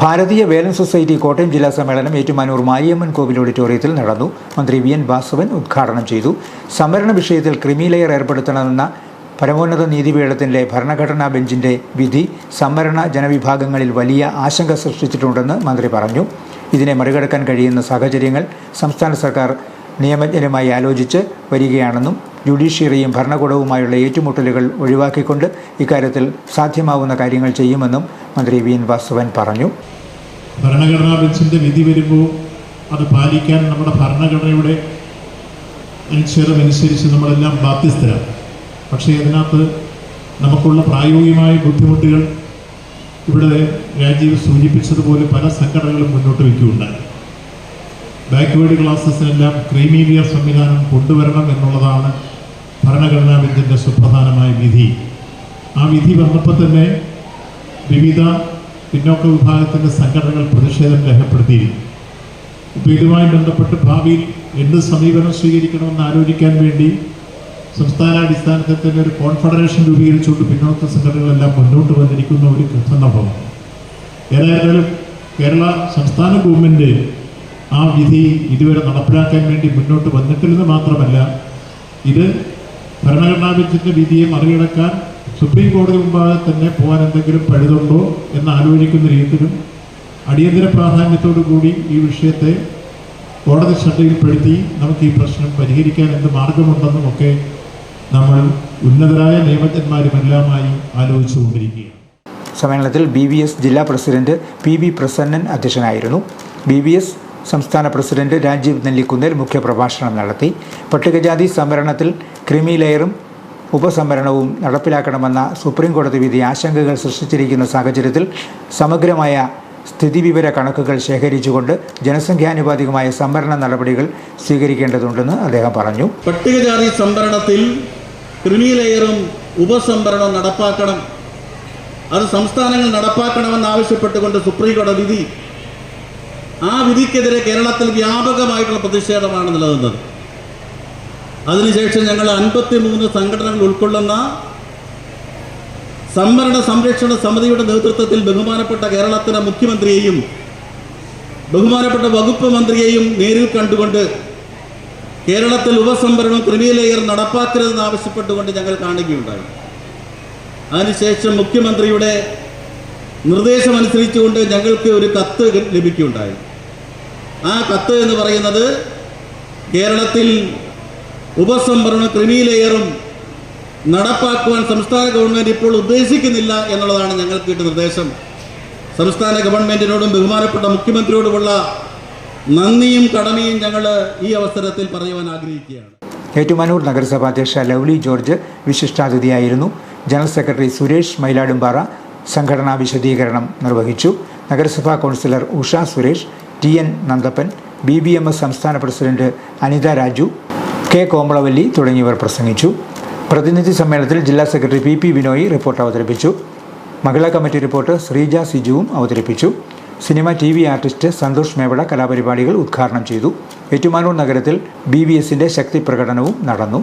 ഭാരതീയ വേലൻ society Kottayam ജില്ലാ സമ്മേളനം ഏറ്റുമാനൂർ മാരിയമ്മൻ കോവിൽ ഓഡിറ്റോറിയത്തിൽ നടന്നു. മന്ത്രി വി എൻ വാസവൻ ഉദ്ഘാടനം ചെയ്തു. സംവരണ വിഷയത്തിൽ ക്രിമിലെയർ ഏർപ്പെടുത്തണമെന്ന പരമോന്നത നീതിപീഠത്തിന്റെ ഭരണഘടനാ ബെഞ്ചിന്റെ വിധി സംവരണ ജനവിഭാഗങ്ങളിൽ വലിയ ആശങ്ക സൃഷ്ടിച്ചിട്ടുണ്ടെന്ന് മന്ത്രി പറഞ്ഞു. ഇതിനെ മറികടക്കാൻ കഴിയുന്ന സാഹചര്യങ്ങൾ സംസ്ഥാന സർക്കാർ നിയമജ്ഞരുമായി ആലോചിച്ച് വരികയാണെന്നും ജുഡീഷ്യറിയും ഭരണകൂടവുമായുള്ള ഏറ്റുമുട്ടലുകൾ ഒഴിവാക്കിക്കൊണ്ട് ഇക്കാര്യത്തിൽ സാധ്യമാവുന്ന കാര്യങ്ങൾ ചെയ്യുമെന്നും മന്ത്രി വി എൻ വാസവൻ പറഞ്ഞു. ഭരണഘടനാ ബെഞ്ചിന്റെ വിധി വരുമ്പോൾ അത് പാലിക്കാൻ നമ്മുടെ ഭരണഘടനയുടെ അനുച്ഛേദം അനുസരിച്ച് നമ്മളെല്ലാം ബാധ്യസ്ഥരാണ്. പക്ഷേ അതിനകത്ത് നമുക്കുള്ള പ്രായോഗികമായ ബുദ്ധിമുട്ടുകൾ ഇവിടെ രാജീവ് സൂചിപ്പിച്ചതുപോലെ പല സംഘടനകളും മുന്നോട്ട് വയ്ക്കുകയുണ്ടായി. ബാക്ക്വേഡ് ക്ലാസ്സസിനെല്ലാം ക്രീമീലിയർ സംവിധാനം കൊണ്ടുവരണം എന്നുള്ളതാണ് ഭരണഘടനാ ബെഞ്ചിന്റെ സുപ്രധാനമായ വിധി. ആ വിധി വന്നപ്പോൾ തന്നെ വിവിധ പിന്നോക്ക വിഭാഗത്തിന്റെ സംഘടനകൾ പ്രതിഷേധം രേഖപ്പെടുത്തിയിരുന്നു ഇപ്പോൾ ഇതുമായി ബന്ധപ്പെട്ട് ഭാവിയിൽ എന്ത് സമീപനം സ്വീകരിക്കണമെന്ന് ആലോചിക്കാൻ വേണ്ടി സംസ്ഥാനാടിസ്ഥാനത്തിൽ തന്നെ ഒരു കോൺഫെഡറേഷൻ രൂപീകരിച്ചുകൊണ്ട് പിന്നോക്ക സംഘടനകളെല്ലാം മുന്നോട്ട് വന്നിരിക്കുന്ന ഒരു സന്ദർഭം ഏതായാലും കേരള സംസ്ഥാന ഗവൺമെന്റ് ആ വിധി ഇതുവരെ നടപ്പിലാക്കാൻ വേണ്ടി മുന്നോട്ട് വന്നിട്ടില്ലെന്ന് മാത്രമല്ല ഇത് ഭരണഘടനാ വിധിയെ മറികടക്കാൻ സുപ്രീം കോടതി മുമ്പാകെ തന്നെ പോകാൻ എന്തെങ്കിലും പഴുതുണ്ടോ എന്ന് ആലോചിക്കുന്ന രീതിയിലും അടിയന്തര പ്രാധാന്യത്തോടു കൂടി ഈ വിഷയത്തെ കോടതി ശ്രദ്ധയിൽപ്പെടുത്തി നമുക്ക് ഈ പ്രശ്നം പരിഹരിക്കാൻ എന്ത് മാർഗമുണ്ടെന്നും ഒക്കെ നമ്മൾ ഉന്നതരായ നിയമജ്ഞന്മാരുമെല്ലാമായി ആലോചിച്ചുകൊണ്ടിരിക്കുകയാണ്. സമ്മേളനത്തിൽ ബി വി എസ് ജില്ലാ പ്രസിഡന്റ് പി വി പ്രസന്നൻ അധ്യക്ഷനായിരുന്നു. ബി വി എസ് സംസ്ഥാന പ്രസിഡന്റ് രാജീവ് നെല്ലിക്കുന്നേൽ മുഖ്യപ്രഭാഷണം നടത്തി. പട്ടികജാതി സംവരണത്തിൽ ക്രിമി ലെയറും ഉപസംവരണവും നടപ്പിലാക്കണമെന്ന സുപ്രീം കോടതി വിധി ആശങ്കകൾ സൃഷ്ടിച്ചിരിക്കുന്ന സാഹചര്യത്തിൽ സമഗ്രമായ സ്ഥിതിവിവര കണക്കുകൾ ശേഖരിച്ചുകൊണ്ട് ജനസംഖ്യാനുപാതികമായ സംവരണ നടപടികൾ സ്വീകരിക്കേണ്ടതുണ്ടെന്ന് അദ്ദേഹം പറഞ്ഞു. പട്ടികജാതി സംവരണത്തിൽ ക്രിമിലെയറും ഉപസംവരണവും നടപ്പാക്കണം. അത് സംസ്ഥാനങ്ങൾ നടപ്പാക്കണമെന്നാവശ്യപ്പെട്ടുകൊണ്ട് സുപ്രീം കോടതി വിധി ആ വിധിക്കെതിരെ കേരളത്തിൽ വ്യാപകമായിട്ടുള്ള പ്രതിഷേധമാണ് നിലനിന്നത്. അതിനുശേഷം ഞങ്ങൾ അൻപത്തി മൂന്ന് സംഘടനകൾ ഉൾക്കൊള്ളുന്ന സംവരണ സംരക്ഷണ സമിതിയുടെ നേതൃത്വത്തിൽ ബഹുമാനപ്പെട്ട കേരളത്തിലെ മുഖ്യമന്ത്രിയെയും ബഹുമാനപ്പെട്ട വകുപ്പ് മന്ത്രിയെയും നേരിൽ കണ്ടുകൊണ്ട് കേരളത്തിൽ ഉപസംവരണം ക്രിമി ലെയർ നടപ്പാക്കരുതെന്ന് ആവശ്യപ്പെട്ടുകൊണ്ട് ഞങ്ങൾ കാണുകയുണ്ടായി. അതിനുശേഷം മുഖ്യമന്ത്രിയുടെ നിർദ്ദേശമനുസരിച്ചുകൊണ്ട് ഞങ്ങൾക്ക് ഒരു കത്ത് ലഭിക്കുകയുണ്ടായി. ആ കത്ത് എന്ന് പറയുന്നത് കേരളത്തിൽ ഉപസംഭരണം ക്രിമിലെയറും നടപ്പാക്കുവാൻ സംസ്ഥാന ഗവൺമെന്റ് ഇപ്പോൾ ഉദ്ദേശിക്കുന്നില്ല എന്നുള്ളതാണ് ഞങ്ങൾക്ക് കിട്ടിയ നിർദ്ദേശം. സംസ്ഥാന ഗവൺമെന്റിനോടും ബഹുമാനപ്പെട്ട മുഖ്യമന്ത്രിയോടുമുള്ള നന്ദിയും കടമയും ഞങ്ങൾ ഈ അവസരത്തിൽ പറയുവാൻ ആഗ്രഹിക്കുകയാണ്. ഏറ്റുമാനൂർ നഗരസഭാ അധ്യക്ഷ ലവ്ലി ജോർജ് വിശിഷ്ടാതിഥിയായിരുന്നു. ജനറൽ സെക്രട്ടറി സുരേഷ് മൈലാടുംപാറ സംഘടനാ വിശദീകരണം നിർവഹിച്ചു. നഗരസഭാ councillor Usha Suresh T N Nandappan B B M S സംസ്ഥാന പ്രസിഡന്റ് അനിത രാജു കെ കോമളവല്ലി തുടങ്ങിയവർ പ്രസംഗിച്ചു. പ്രതിനിധി സമ്മേളനത്തിൽ ജില്ലാ secretary P P Binoy report അവതരിപ്പിച്ചു. മഹിളാ കമ്മിറ്റി റിപ്പോർട്ട് ശ്രീജ സിജുവും അവതരിപ്പിച്ചു. Cinema T V artist Santhosh Mevada കലാപരിപാടികൾ ഉദ്ഘാടനം ചെയ്തു. ഏറ്റുമാനൂർ നഗരത്തിൽ ബി വി എസിന്റെ ശക്തി പ്രകടനവും നടന്നു.